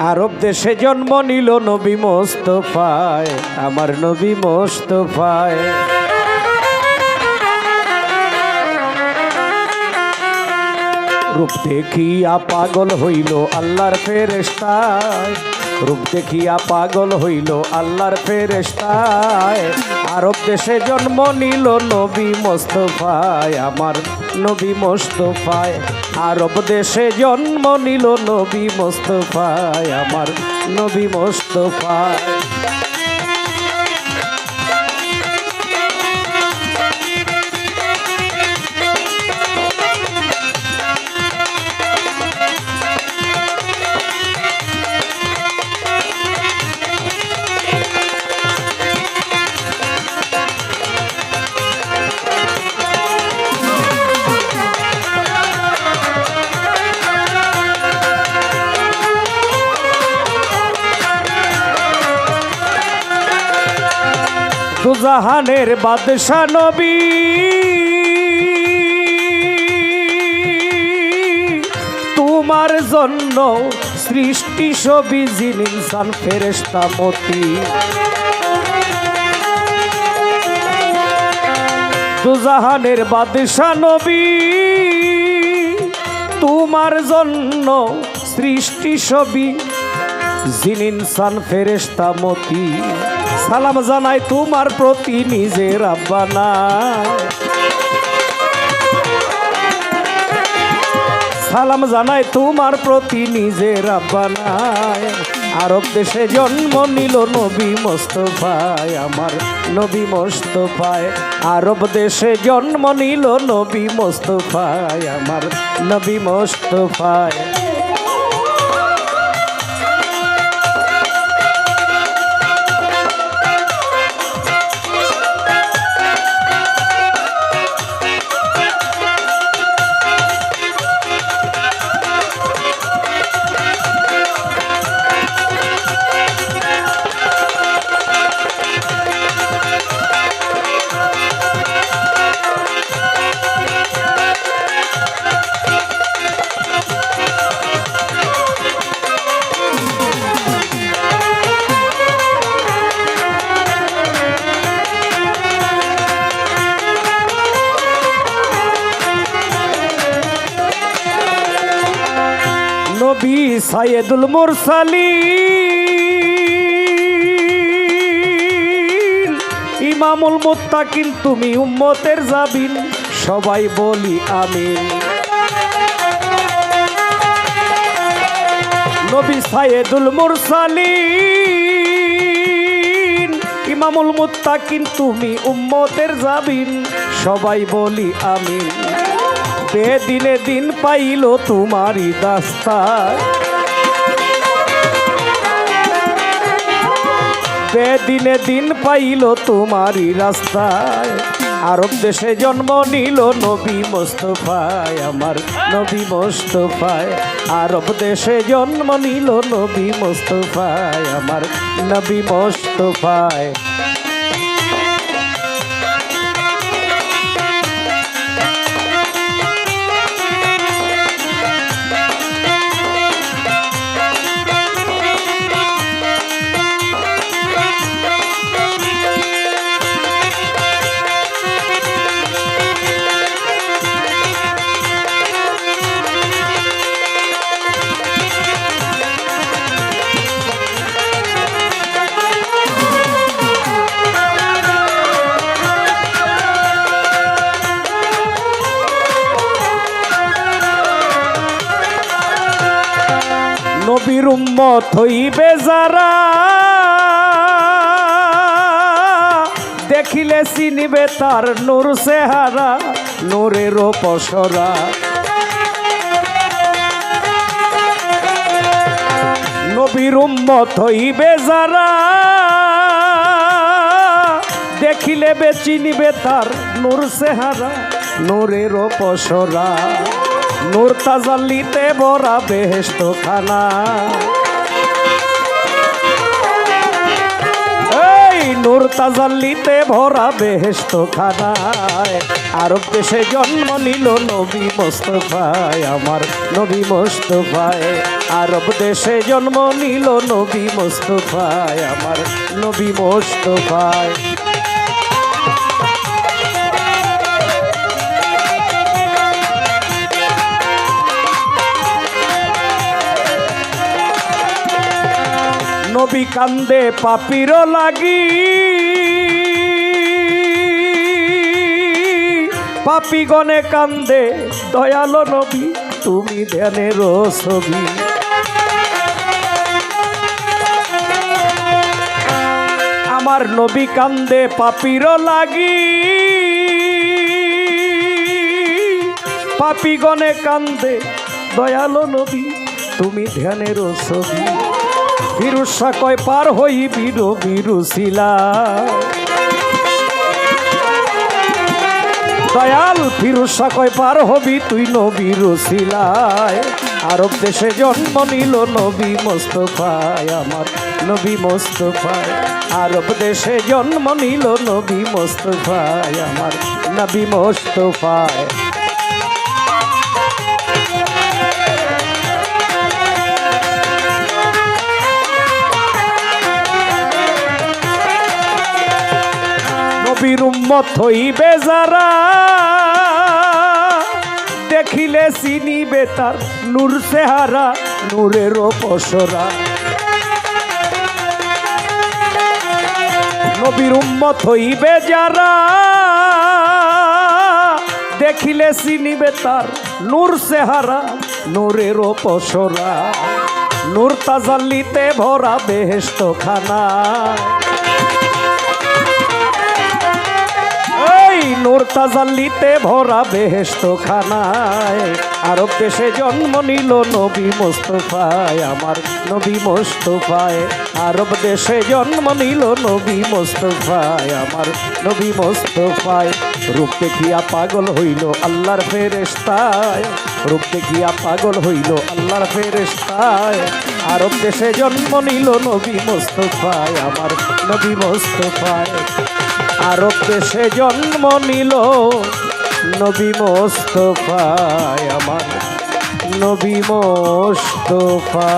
আরব দেশে জন্ম নিল নবী মোস্তফায়, আমার নবী মোস্তফায়। রূপ দেখিয়া পাগল হইল আল্লাহর ফেরেস্তায় রূপ দেখিয়া পাগল হইল আল্লাহর ফেরেস্তায় আরব দেশে জন্ম নিল নবী মোস্তফায়, আমার নবী মোস্তফায়। আরব দেশে জন্ম নিল নবী মোস্তফায়, আমার নবী মোস্তফায়। দুজাহানের বাদশা নবী। তোমার জন্য সৃষ্টি ছবি জিন ইনসান ফেরেস্তা মতি দুজাহানের বাদশা নবী, তোমার জন্য সৃষ্টি ছবি জিন ইনসান ফেরেস্তা মতি। সালাম জানাই তোমার প্রতি নিজের আব্বানা সালাম জানাই তোমার প্রতি নিজের আব্বানায় আরব দেশে জন্ম নিল নবী মোস্তফায়, আমার নবী মোস্তফায়। আরব দেশে জন্ম নিল নবী মোস্তফায়, আমার নবী মোস্তফায়। নবী সাইয়েদুল মুরসালি ইমামুল মুত্তাকিন, তুমি উম্মতের জাবিন, সবাই বলি আমিন। নবী সাইয়েদুল মুরসালিন, ইমামুল মুত্তাকিন, তুমি উম্মতের জাবিন, সবাই বলি আমিন। বেদিনে দিন পাইল তোমারই দাস্তায় বেদিনে দিন পাইল তোমারই রাস্তায় আরব দেশে জন্ম নিল নবী মোস্তফায়, আমার নবী মোস্তফায়। আরব দেশে জন্ম নিল নবী মোস্তফায়, আমার নবী মোস্তফায়। উম্মত হইবে যারা, দেখিলে চিনিবে তার নূর চেহারা, নূরের পসরা নবীর উম্মত হইবে যারা, দেখিলে বে চিনিবে তার নূর চেহারা, নূরের পসরা নূর তাজাল্লিতে বরা বেহেস্ত খানা নূর তাজাল্লিতে ভরা বেহেস্ত খানায় আরব দেশে জন্ম নিল নবী মোস্তফায়, আমার নবী মোস্তফায়। আরব দেশে জন্ম নিল নবী মোস্তফায়, আমার নবী মোস্তফায়। নবী কান্দে পাপির লাগি। পাপি গনে কান্দে, দয়ালো নবী, তুমি ধ্যানের ছবি। আমার নবী কান্দে পাপির লাগি। পাপি গনে কান্দে, দয়ালো নবী, তুমি ধ্যানের ছবি। বিরুষা কয় পার হই বিরু বিরুশিলা দয়াল ফিরুষা কয় পার হবি তুই নবী রসিলায় আরব দেশে জন্ম নিল নবী মোস্তফায়, আমার নবী মোস্তফায়। আরব দেশে জন্ম নিল নবী মোস্তফায়, আমার নবী মোস্তফায়। নবীর উম্মত হইবে যারা। দেখিলে চিনিবে তার নূর চেহারা, নূরের পসরা নবীর উম্মত হইবে যারা। দেখিলে চিনিবে তার নূর চেহারা, নূরের পসরা নূর তাজাল্লিতে ভরা বেহেস্ত খানা নূর তাজাল্লিতে ভরা বেহেস্ত খানায় আরব দেশে জন্ম নিল নবী মোস্তফায়, আমার নবী মোস্তফায়। আরব দেশে জন্ম নিল নবী মোস্তফায়, আমার নবী মোস্তফায়। রূপ দেখিয়া পাগল হইল আল্লাহর ফেরেস্তায় রূপ দেখিয়া পাগল হইল আল্লাহর ফেরেস্তায় আরব দেশে জন্ম নিল নবী মোস্তফায়, আমার নবী মোস্তফায়। আরব দেশে জন্ম নিল। নবী মোস্তফায় আমার। নবী মোস্তফা।